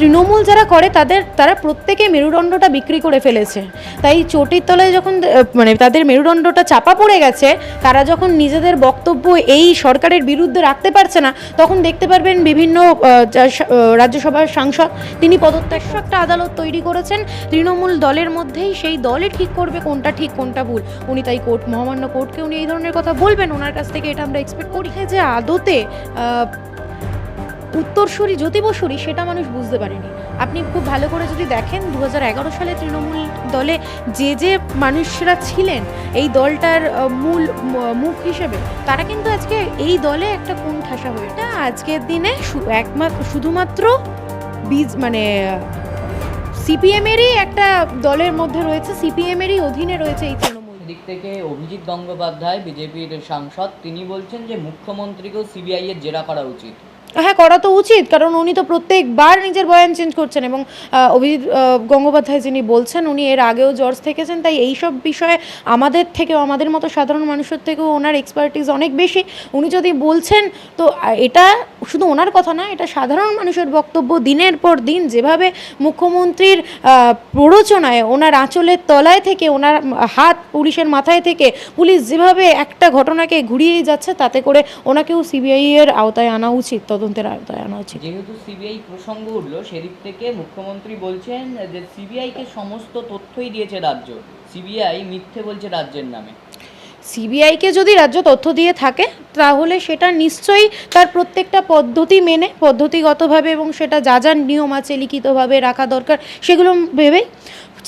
তৃণমূল যারা করে, তাদের, তারা প্রত্যেকে মেরুদণ্ডটা বিক্রি করে ফেলেছে। তাই চটির তলায় যখন মানে তাদের মেরুদণ্ডটা চাপা পড়ে গেছে, তারা যখন নিজেদের বক্তব্য এই সরকারের বিরুদ্ধে রাখতে পারছে না, তখন দেখতে পারবেন বিভিন্ন রাজ্যসভার সাংসদ, তিনি পদত্যাগ একটা আদালত তৈরি করেছেন। তৃণমূল দলের মধ্যেই সেই দলই ঠিক করবে, কোনটা ঠিক, কোনটা ভুল। উনি তাই কোর্ট, মহামান্য কোর্টকে উনি এই ধরনের কথা বলবেন। ওনার কাছ থেকে এটা আমরা এক্সপেক্ট করি। যে আদতে উত্তরসূরি জ্যোতি বসুরি, সেটা মানুষ বুঝতে পারেনি। আপনি খুব ভালো করে যদি দেখেন দু হাজার এগারো সালে তৃণমূল দলে যে যে মানুষরা ছিলেন, এই দলটার মূল মুখ হিসেবে, তারা কিন্তু আজকে এই দলে একটা কোন ঠাসা হয়ে এটা আজকের দিনে একমাত্র, শুধুমাত্র বীজ মানে সিপিএমেরই একটা দলের মধ্যে রয়েছে, সিপিএমেরই অধীনে রয়েছে এই তৃণমূল। দিক থেকে অভিজিৎ গঙ্গোপাধ্যায়, বিজেপির সাংসদ, তিনি বলছেন যে, মুখ্যমন্ত্রীকেও সিবিআই এর জেরা করা উচিত। হ্যাঁ করা তো উচিত। কারণ উনি তো প্রত্যেকবার নিজের বয়ান চেঞ্জ করছেন এবং অভিজিৎ গঙ্গোপাধ্যায় যিনি বলছেন, উনি এর আগেও জর্জ থেকেছেন, তাই এই সব বিষয়ে আমাদের থেকেও, আমাদের মতো সাধারণ মানুষের থেকেও ওনার এক্সপার্টিস অনেক বেশি। উনি যদি বলছেন, তো এটা শুধু ওনার কথা না, এটা সাধারণ মানুষের বক্তব্য দিনের পর দিন, যেভাবে মুখ্যমন্ত্রীর প্ররোচনায় ওনার আঁচলের তলায় থেকে, ওনার হাত পুলিশের মাথায় থেকে, পুলিশ যেভাবে একটা ঘটনাকে ঘুরিয়েই যাচ্ছে, তাতে করে ওনাকেও সিবিআই এর আওতায় আনা উচিত। তদন্তের আওতায় আনা উচিত যেহেতু সিবিআই প্রসঙ্গ উঠল সেদিক থেকে মুখ্যমন্ত্রী বলছেন যে সিবিআইকে সমস্ত তথ্যই দিয়েছে রাজ্য। সিবিআই মিথ্যে বলছে রাজ্যের নামে। সিবিআইকে যদি রাজ্য তথ্য দিয়ে থাকে তাহলে সেটা নিশ্চয়ই তার প্রত্যেকটা পদ্ধতি মেনে পদ্ধতিগতভাবে এবং সেটা যা যা নিয়ম আছে লিখিতভাবে রাখা দরকার সেগুলো ভেবেই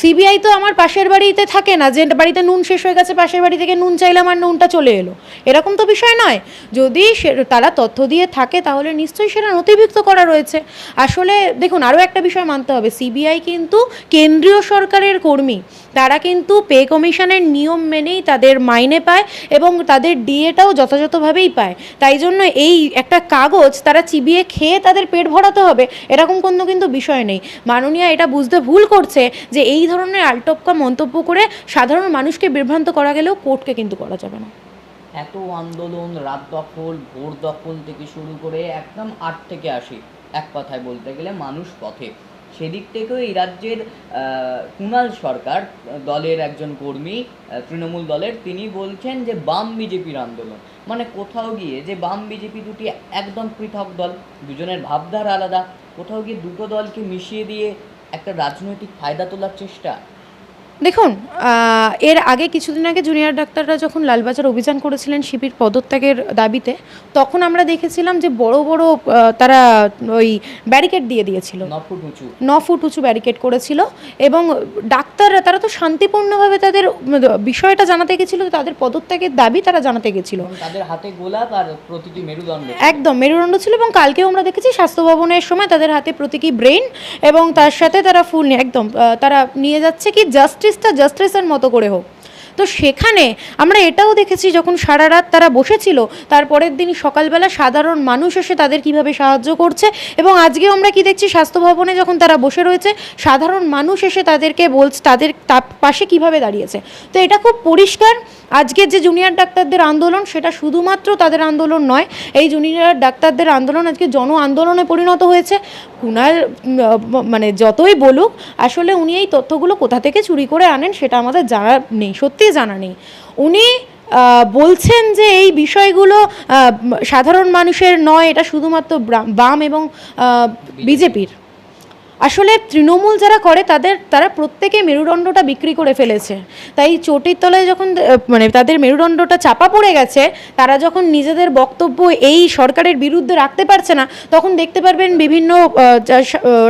সিবিআই তো আমার পাশের বাড়িতে থাকে না, যে বাড়িতে নুন শেষ হয়ে গেছে, পাশের বাড়ি থেকে নুন চাইলাম আর নুনটা চলে এলো। এরকম তো বিষয় নয়। যদি তারা তথ্য দিয়ে থাকে, তাহলে নিশ্চয়ই সেটা নথিভুক্ত করা রয়েছে। আসলে দেখুন, আরও একটা বিষয় মানতে হবে। সিবিআই কিন্তু কেন্দ্রীয় সরকারের কর্মী। তারা কিন্তু পে কমিশনের নিয়ম মেনেই তাদের মাইনে পায় এবং তাদের ডিএটাও যথাযথভাবেই পায়। তাই জন্য এই একটা কাগজ তারা চিবিয়ে খেয়ে তাদের পেট ভরাতে হবে, এরকম কোনো কিন্তু বিষয় নেই। মাননীয়া এটা বুঝতে ভুল করছে যে এই ধরনের আলটপকা মন্তব্য করে সাধারণ মানুষকে বিভ্রান্ত করা গেলেও কোর্টকে কিন্তু করা যাবে না। এত আন্দোলন, রাত দখল, ভোর দখল থেকে শুরু করে একদম আট থেকে আসি এক কথায় বলতে গেলে মানুষ পথে। সেদিক থেকেও এই রাজ্যের কুণাল সরকার, দলের একজন কর্মী তৃণমূল দলের, তিনি বলছেন যে বাম বিজেপির আন্দোলন। মানে কোথাও গিয়ে যে বাম বিজেপি দুটি একদম পৃথক দল, দুজনের ভাবধারা আলাদা। কোথাও গিয়ে দুটো দলকে মিশিয়ে দিয়ে একটা রাজনৈতিক ফায়দা তোলার চেষ্টা দেখুন এর আগে কিছুদিন আগে জুনিয়র ডাক্তাররা যখন লালবাজার অভিযান করেছিলেন শিবির পদত্যাগের দাবিতে তখন আমরা দেখেছিলাম যে বড় বড় তারা ওই ব্যারিকেড দিয়ে দিয়েছিল। ন ফুট উঁচু। ব্যারিকেড করেছিল এবং ডাক্তাররা তারা তো শান্তিপূর্ণভাবে তাদের বিষয়টা জানাতে গেছিল তাদের পদত্যাগের দাবি তারা জানাতে গেছিল। তাদের হাতে গোলাপ আর প্রতিটি মেরুদণ্ড একদম মেরুদণ্ড ছিল এবং কালকেও আমরা দেখেছি স্বাস্থ্য ভবনের সময় তাদের হাতে প্রতীকী ব্রেন এবং তার সাথে তারা ফুল নিয়ে একদম তারা নিয়ে যাচ্ছে কি জাস্টিসটা জাস্টিসের মতো করে হোক। তো সেখানে আমরা এটাও দেখেছি যখন সারা রাত তারা বসেছিল, তারপরের দিন সকালবেলা সাধারণ মানুষ এসে তাদের কীভাবে সাহায্য করছে এবং আজকেও আমরা কি দেখছি স্বাস্থ্য ভবনে যখন তারা বসে রয়েছে, সাধারণ মানুষ এসে তাদেরকে বলছে, তাদের পাশে কীভাবে দাঁড়িয়েছে। তো এটা খুব পরিষ্কার, আজকের যে জুনিয়র ডাক্তারদের আন্দোলন সেটা শুধুমাত্র তাদের আন্দোলন নয়, এই জুনিয়র ডাক্তারদের আন্দোলন আজকে জন আন্দোলনে পরিণত হয়েছে। কুনাল মানে যতই বলুক, আসলে উনি এই তথ্যগুলো কোথা থেকে চুরি করে আনেন সেটা আমাদের জানা নেই। সত্যিই জানা নেই। উনি বলছেন যে এই বিষয়গুলো সাধারণ মানুষের নয় এটা শুধুমাত্র বাম এবং বিজেপির। আসলে তৃণমূল যারা করে তাদের তারা প্রত্যেকে মেরুদণ্ডটা বিক্রি করে ফেলেছে। তাই চটির তলায় যখন মানে তাদের মেরুদণ্ডটা চাপা পড়ে গেছে তারা যখন নিজেদের বক্তব্য এই সরকারের বিরুদ্ধে রাখতে পারছে না তখন দেখতে পারবেন বিভিন্ন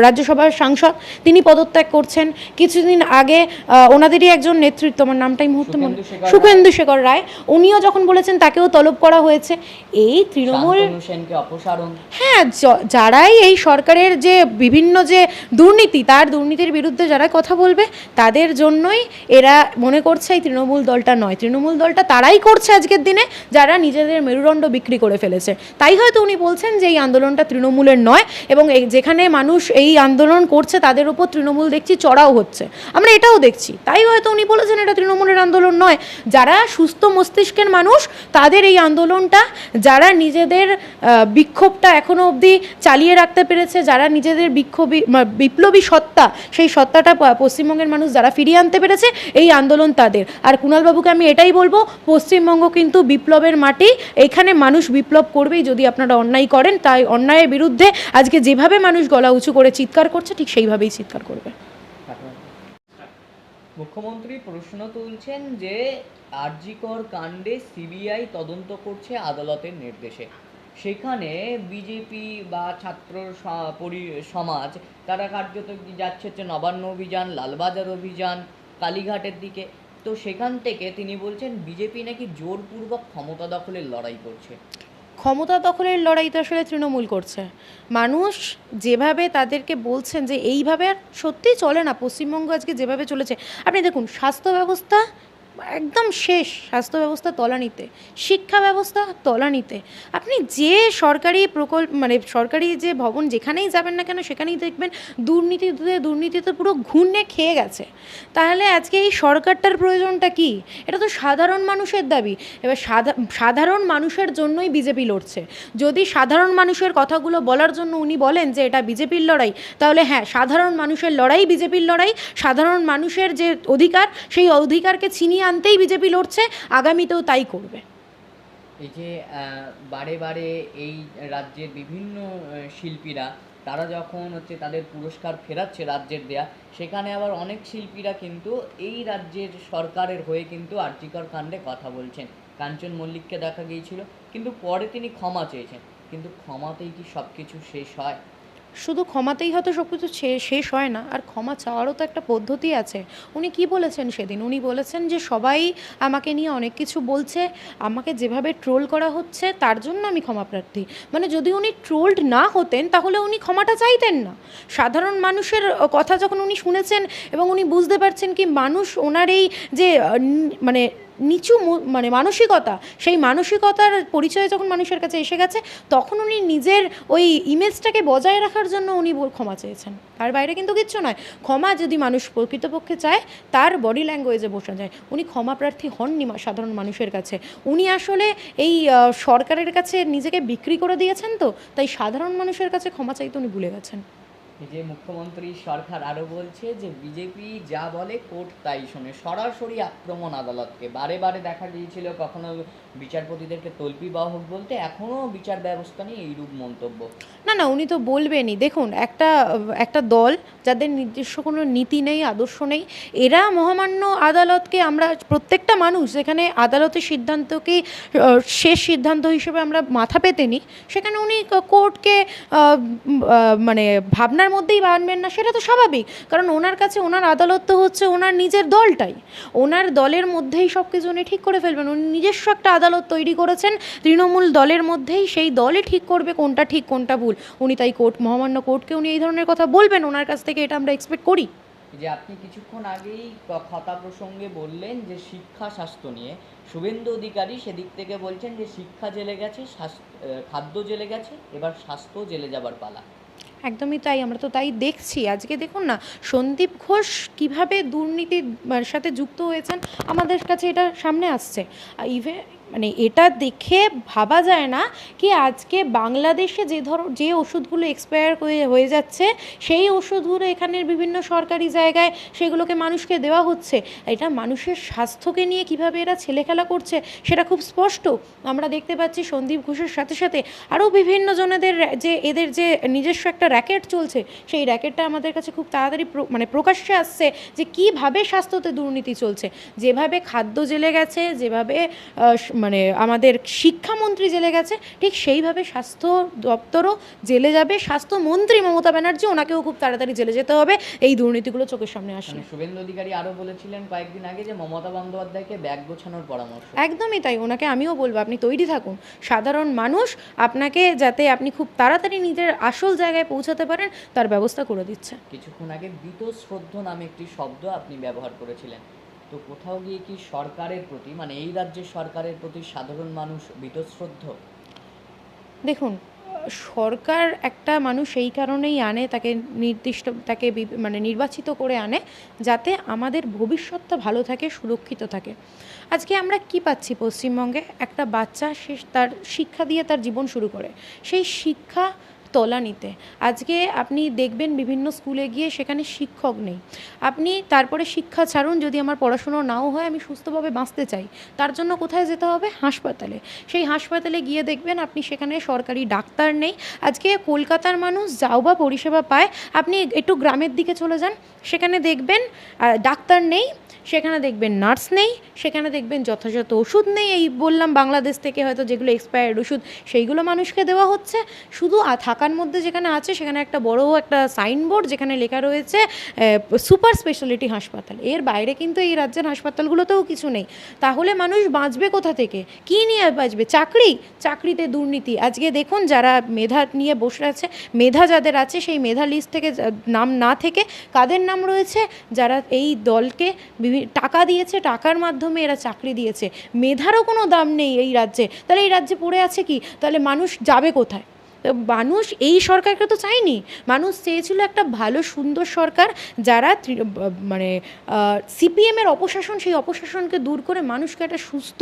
রাজ্যসভার সাংসদ তিনি পদত্যাগ করছেন। কিছুদিন আগে ওনাদেরই একজন নেতৃত্ব আমার নামটাই মুহূর্তে মনে সুখেন্দু শেখর রায়। উনিও যখন বলেছেন তাকেও তলব করা হয়েছে। এই তৃণমূল হ্যাঁ যারাই এই সরকারের যে বিভিন্ন যে দুর্নীতি, তার দুর্নীতির বিরুদ্ধে যারা কথা বলবে, তাদের জন্যই এরা মনে করছে এই তৃণমূল দলটা নয়। তৃণমূল দলটা তারাই করছে আজকের দিনে, যারা নিজেদের মেরুদণ্ড বিক্রি করে ফেলেছে। তাই হয়তো উনি বলছেন যে এই আন্দোলনটা তৃণমূলের নয় এবং যেখানে মানুষ এই আন্দোলন করছে, তাদের উপর তৃণমূল দেখছি চড়াও হচ্ছে। আমরা এটাও দেখছি। তাই হয়তো উনি বলেছেন এটা তৃণমূলের আন্দোলন নয়। যারা সুস্থ মস্তিষ্কের মানুষ, তাদের এই আন্দোলনটা, যারা নিজেদের বিক্ষোভটা এখনও অবধি চালিয়ে রাখতে পেরেছে, যারা নিজেদের বিক্ষোভী বিপ্লবী সত্তা, সেই সত্তাটা পশ্চিমবঙ্গের মানুষ যারা ফিরিয়ে আনতে পেরেছে, এই আন্দোলন তাদের। আর কুণালবাবুকে আমি এটাই বলব, পশ্চিমবঙ্গ কিন্তু বিপ্লবের মাটি, এখানে মানুষ বিপ্লব করবেই যদি আপনারা অন্যায় করেন, তাই অন্যায়ের বিরুদ্ধে আজকে যেভাবে মানুষ গলা উঁচু করে চিৎকার করছে, ঠিক সেইভাবেই চিৎকার করবে। মুখ্যমন্ত্রী প্রশ্ন তুলছেন যে, আরজিকর কাণ্ডে সিবিআই তদন্ত করছে আদালতের নির্দেশে। সেখানে বিজেপি বা ছাত্র সমাজ, তারা কার্যত যাচ্ছে হচ্ছে নবান্ন অভিযান, লালবাজার অভিযান, কালীঘাটের দিকে। তো সেখান থেকে তিনি বলছেন, বিজেপি নাকি জোরপূর্বক ক্ষমতা দখলের লড়াই করছে। ক্ষমতা দখলের লড়াই তো আসলে তৃণমূল করছে। মানুষ যেভাবে তাদেরকে বলছেন যে, এইভাবে আর সত্যিই চলে না। পশ্চিমবঙ্গ আজকে যেভাবে চলেছে। আপনি দেখুন, স্বাস্থ্য ব্যবস্থা একদম শেষ স্বাস্থ্য ব্যবস্থা তলানিতে শিক্ষা ব্যবস্থা তলানিতে আপনি যে সরকারি প্রকল্প মানে সরকারি যে ভবন যেখানেই যাবেন না কেন, সেখানেই দেখবেন দুর্নীতিতে দুর্নীতিতে পুরো ঘুরনে খেয়ে গেছে। তাহলে আজকে এই সরকারটার প্রয়োজনটা কি? এটা তো সাধারণ মানুষের দাবি। এবার সাধা- সাধারণ মানুষের জন্যই বিজেপি লড়ছে। যদি সাধারণ মানুষের কথাগুলো বলার জন্য উনি বলেন যে এটা বিজেপির লড়াই, তাহলে হ্যাঁ সাধারণ মানুষের লড়াই বিজেপির লড়াই, সাধারণ মানুষের যে অধিকার, সেই অধিকারকে ছিনিয়ে আনতেই বিজেপি লড়ছে, আগামীতেও তাই করবে। এই যে বারে বারে এই রাজ্যের বিভিন্ন শিল্পীরা, তারা যখন হচ্ছে তাদের পুরস্কার ফেরাচ্ছে রাজ্যের দেয়া, সেখানে আবার অনেক শিল্পীরা কিন্তু এই রাজ্যের সরকারের হয়ে কিন্তু আর্জিকর কাণ্ডে কথা বলছেন। কাঞ্চন মল্লিককে দেখা গিয়েছিল, কিন্তু পরে তিনি ক্ষমা চেয়েছেন। কিন্তু ক্ষমাতেই কি সব কিছু শেষ হয়? শুধু ক্ষমাতেই হয়তো সব কিছু শেষ হয় না, আর ক্ষমা চাওয়ারও তো একটা পদ্ধতি আছে। উনি কি বলেছেন সেদিন? উনি বলেছেন যে, সবাই আমাকে নিয়ে অনেক কিছু বলছে, আমাকে যেভাবে ট্রোল করা হচ্ছে, তার জন্য আমি ক্ষমা প্রার্থী। মানে যদি উনি ট্রোলড না হতেন, তাহলে উনি ক্ষমাটা চাইতেন না। সাধারণ মানুষের কথা যখন উনি শুনেছেন এবং উনি বুঝতে পারছেন কি, মানুষ ওনার এই যে মানে নিচু মানে মানসিকতা, সেই মানসিকতার পরিচয় যখন মানুষের কাছে এসে গেছে, তখন উনি নিজের ওই ইমেজটাকে বজায় রাখার জন্য উনি ক্ষমা চেয়েছেন। তার বাইরে কিন্তু কিচ্ছু নয়। ক্ষমা যদি মানুষ প্রকৃতপক্ষে চায়, তার বডি ল্যাঙ্গুয়েজে বসে যায়। উনি ক্ষমা প্রার্থী হননি সাধারণ মানুষের কাছে। উনি আসলে এই সরকারের কাছে নিজেকে বিক্রি করে দিয়েছেন তো, তাই সাধারণ মানুষের কাছে ক্ষমা চাইতে উনি ভুলে গেছেন। যে মুখ্যমন্ত্রী সরকার আরও বলছে যে বিজেপি যা বলে কোর্ট তাই শোনে। সরাসরি আক্রমণ আদালতকে। বারে বারে দেখা গিয়েছিল কখনো বিচারপতিদেরকে তল্পি বাহক বলতে এখনও বিচার ব্যবস্থা নিয়ে এইরূপ মন্তব্য। না না, উনি তো বলবেনই। দেখুন, একটা একটা দল যাদের নিজস্ব কোনো নীতি নেই, আদর্শ নেই, এরা মহামান্য আদালতকে আমরা, প্রত্যেকটা মানুষ যেখানে আদালতের সিদ্ধান্তকে শেষ সিদ্ধান্ত হিসেবে আমরা মাথা পেতে নিই, সেখানে উনি কোর্টকে মানে ভাবনার মধ্যেই মানবেন না, সেটা তো স্বাভাবিক। কারণ ওনার কাছে ওনার আদালত তো হচ্ছে ওনার নিজের দলটাই। ওনার দলের মধ্যেই সব কিছু উনি ঠিক করে ফেলবেন। উনি নিজস্ব একটা আদালত তৈরি করেছেন, তৃণমূল দলের মধ্যেই সেই দলই ঠিক করবে কোনটা ঠিক, কোনটা ভুল। উনি তাই কোর্ট, মহামান্য কোর্টকে উনি এই ধরনের কথা বলবেন, ওনার কাছ থেকে এটা আমরা এক্সপেক্ট করি। যে আপনি কিছুক্ষণ আগেই কথা প্রসঙ্গে বললেন যে শিক্ষা স্বাস্থ্য নিয়ে। শুভেন্দু অধিকারী সেদিক থেকে বলছেন যে শিক্ষা জেলে গেছে খাদ্য জেলে গেছে, এবার স্বাস্থ্য জেলে যাবার পালা। একদমই তাই, আমরা তো তাই দেখছি। আজকে দেখুন না, সন্দীপ ঘোষ কীভাবে দুর্নীতির সাথে যুক্ত হয়েছেন, আমাদের কাছে এটা সামনে আসছে। ইভে মানে এটা দেখে ভাবা যায় না কি আজকে বাংলাদেশে যে ধর, যে ওষুধগুলো এক্সপায়ার হয়ে হয়ে যাচ্ছে, সেই ওষুধগুলো এখানের বিভিন্ন সরকারি জায়গায় সেগুলোকে মানুষকে দেওয়া হচ্ছে। এটা মানুষের স্বাস্থ্যকে নিয়ে কীভাবে এরা ছেলেখেলা করছে, সেটা খুব স্পষ্ট। আমরা দেখতে পাচ্ছি সন্দীপ ঘোষের সাথে সাথে আরও বিভিন্ন জনেদের যে, এদের যে নিজস্ব একটা র্যাকেট চলছে সেই র্যাকেটটা আমাদের কাছে খুব তাড়াতাড়ি মানে প্রকাশ্যে আসছে যে কীভাবে স্বাস্থ্যতে দুর্নীতি চলছে। যেভাবে খাদ্য জেলে গেছে যেভাবে মানে আমাদের শিক্ষামন্ত্রী জেলে গেছে ঠিক সেইভাবে স্বাস্থ্য দপ্তরও জেলে যাবে। স্বাস্থ্যমন্ত্রী মমতা ব্যানার্জি ওনাকেও খুব তাড়াতাড়ি জেলে যেতে হবে। এই দুর্নীতিগুলো চোখের সামনে আসলে। মানে শুভেন্দু অধিকারী আরও বলেছিলেন কয়েকদিন আগে যে মমতা বন্দ্যোপাধ্যায়কে ব্যাগ গোছানোর পরামর্শ। একদমই তাই ওনাকে আমিও বলব আপনি তৈরি থাকুন। সাধারণ মানুষ আপনাকে যাতে আপনি খুব তাড়াতাড়ি নিজের আসল জায়গায় পৌঁছাতে পারেন তার ব্যবস্থা করে দিচ্ছে। কিছুক্ষণ আগে বীতশ্রদ্ধ নামে একটি শব্দ আপনি ব্যবহার করেছিলেন। তো কোথাও গিয়ে কি সরকারের প্রতি মানে এই রাজ্যের সরকারের প্রতি সাধারণ মানুষ বীতশ্রদ্ধ? দেখুন সরকার একটা মানুষ এই কারণেই আনে তাকে নির্দিষ্ট তাকে মানে নির্বাচিত করে আনে যাতে আমাদের ভবিষ্যৎটা ভালো থাকে সুরক্ষিত থাকে। আজকে আমরা কি পাচ্ছি পশ্চিমবঙ্গে? একটা বাচ্চা সে তার শিক্ষা দিয়ে তার জীবন শুরু করে। সেই শিক্ষা তলানিতে আজকে আপনি দেখবেন বিভিন্ন স্কুলে গিয়ে সেখানে শিক্ষক নেই। আপনি তারপরে শিক্ষা ছাড়ুন, যদি আমার পড়াশুনো নাও হয়, আমি সুস্থভাবে বাঁচতে চাই। তার জন্য কোথায় যেতে হবে? হাসপাতালে। সেই হাসপাতালে গিয়ে দেখবেন আপনি সেখানে সরকারি ডাক্তার নেই। আজকে কলকাতার মানুষ যাও বা পরিষেবা পায়, আপনি একটু গ্রামের দিকে চলে যান। সেখানে দেখবেন ডাক্তার নেই, সেখানে দেখবেন নার্স নেই, সেখানে দেখবেন যথাযথ ওষুধ নেই। এই বললাম, বাংলাদেশ থেকে হয়তো যেগুলো এক্সপায়ার্ড ওষুধ, সেইগুলো মানুষকে দেওয়া হচ্ছে। শুধু আ- থাকার মধ্যে যেখানে আছে, সেখানে একটা বড় একটা সাইনবোর্ড যেখানে লেখা রয়েছে সুপার স্পেশালিটি হাসপাতাল। এর বাইরে কিন্তু এই রাজ্যের হাসপাতালগুলোতেও কিছু নেই। তাহলে মানুষ বাঁচবে কোথা থেকে? কী নিয়ে বাঁচবে? চাকরি? চাকরিতে দুর্নীতি। আজকে দেখুন যারা মেধা নিয়ে বসে আছে, মেধা যাদের আছে, সেই মেধা লিস্ট থেকে নাম না থেকে কাদের নাম রয়েছে? যারা এই দলকে বিভি- টাকা দিয়েছে, টাকার মাধ্যমে এরা চাকরি দিয়েছে। মেধারও কোনো দাম নেই এই রাজ্যে। তাহলে এই রাজ্যে পড়ে আছে কি? তাহলে মানুষ যাবে কোথায়? মানুষ এই সরকারকে তো চায়নি। মানুষ চেয়েছিল একটা ভালো, সুন্দর সরকার যারা মানে সিপিএমের অপশাসন, সেই অপশাসনকে দূর করে মানুষকে একটা সুস্থ,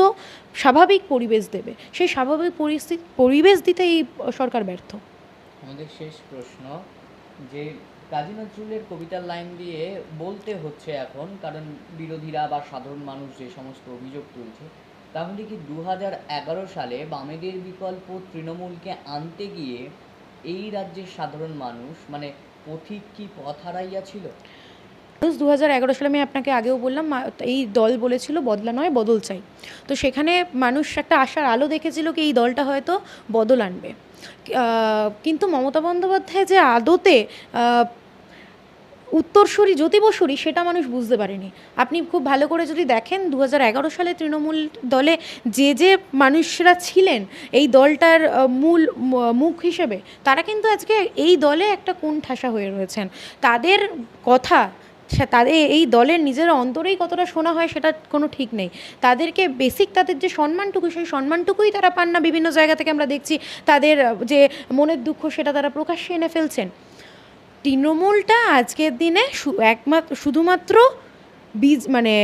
স্বাভাবিক পরিবেশ দেবে। সেই স্বাভাবিক পরিস্থিতি পরিবেশ দিতে এই সরকার ব্যর্থ। আমাদের শেষ প্রশ্ন, যে কাজী নজরুলের কবিতার লাইন দিয়ে বলতে হচ্ছে এখন, কারণ বিরোধীরা বা সাধারণ মানুষ যে সমস্ত অভিযোগ তুলছে তাহলে কি দু সালে বামেদের বিকল্প তৃণমূলকে আনতে গিয়ে এই রাজ্যের সাধারণ মানুষ মানে পথিক কি পথ হারাইয়া ছিল? দু হাজার এগারো সালে আমি আপনাকে আগেও বললাম এই দল বলেছিল, বদলা নয়, বদল চাই। তো সেখানে মানুষ একটা আশার আলো দেখেছিল কি এই দলটা হয়তো বদল আনবে। কিন্তু মমতা বন্দ্যোপাধ্যায় যে আদতে উত্তরসূরি জ্যোতি বসুরি সেটা মানুষ বুঝতে পারেনি। আপনি খুব ভালো করে যদি দেখেন দু সালে তৃণমূল দলে যে যে মানুষরা ছিলেন, এই দলটার মূল মুখ হিসেবে, তারা কিন্তু আজকে এই দলে একটা কোণ ঠাসা হয়ে রয়েছেন। তাদের কথা তাদের, এই দলের নিজের অন্তরেই কতটা শোনা হয় সেটা কোনো ঠিক নেই। তাদেরকে বেসিক তাদের যে সম্মানটুকু, সেই সম্মানটুকুই তারা পান না। বিভিন্ন জায়গা থেকে আমরা দেখছি, তাদের যে মনের দুঃখ সেটা তারা প্রকাশ্যে এনে ফেলছেন। তৃণমূলটা আজকের দিনে একমাত্র শুধুমাত্র বীজ মানে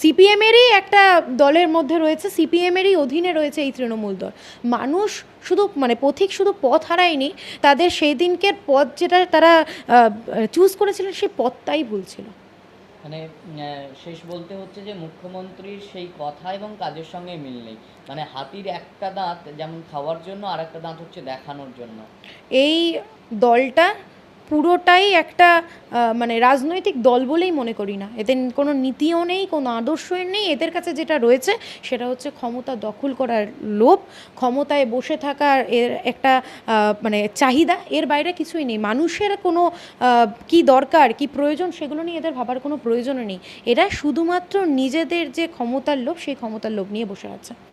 সিপিএমেরই একটা দলের মধ্যে রয়েছে, সিপিএমেরই অধীনে রয়েছে এই তৃণমূল দল। মানুষ শুধু মানে পথিক শুধু পথ হারায়নি, তাদের সেই দিনকের পথ যেটা তারা চুজ করেছিলেন, সেই পথটাই ভুল ছিল। মানে শেষ বলতে হচ্ছে যে মুখ্যমন্ত্রীর সেই কথা এবং কাজের সঙ্গে মিল নেই। মানে হাতির একটা দাঁত যেমন খাওয়ার জন্য আর একটা দাঁত হচ্ছে দেখানোর জন্য। এই দলটা পুরোটাই একটা মানে রাজনৈতিক দল বলেই মনে করি না। এদের কোনো নীতিও নেই, কোনো আদর্শই নেই। এদের কাছে যেটা রয়েছে সেটা হচ্ছে ক্ষমতা দখল করার লোভ, ক্ষমতায় বসে থাকার এর একটা মানে চাহিদা। এর বাইরে কিছুই নেই। মানুষের কোনো কি দরকার, কি প্রয়োজন সেগুলো নিয়ে এদের ভাবার কোনো প্রয়োজনও নেই। এরা শুধুমাত্র নিজেদের যে ক্ষমতার লোভ, সেই ক্ষমতার লোভ নিয়ে বসে আছে।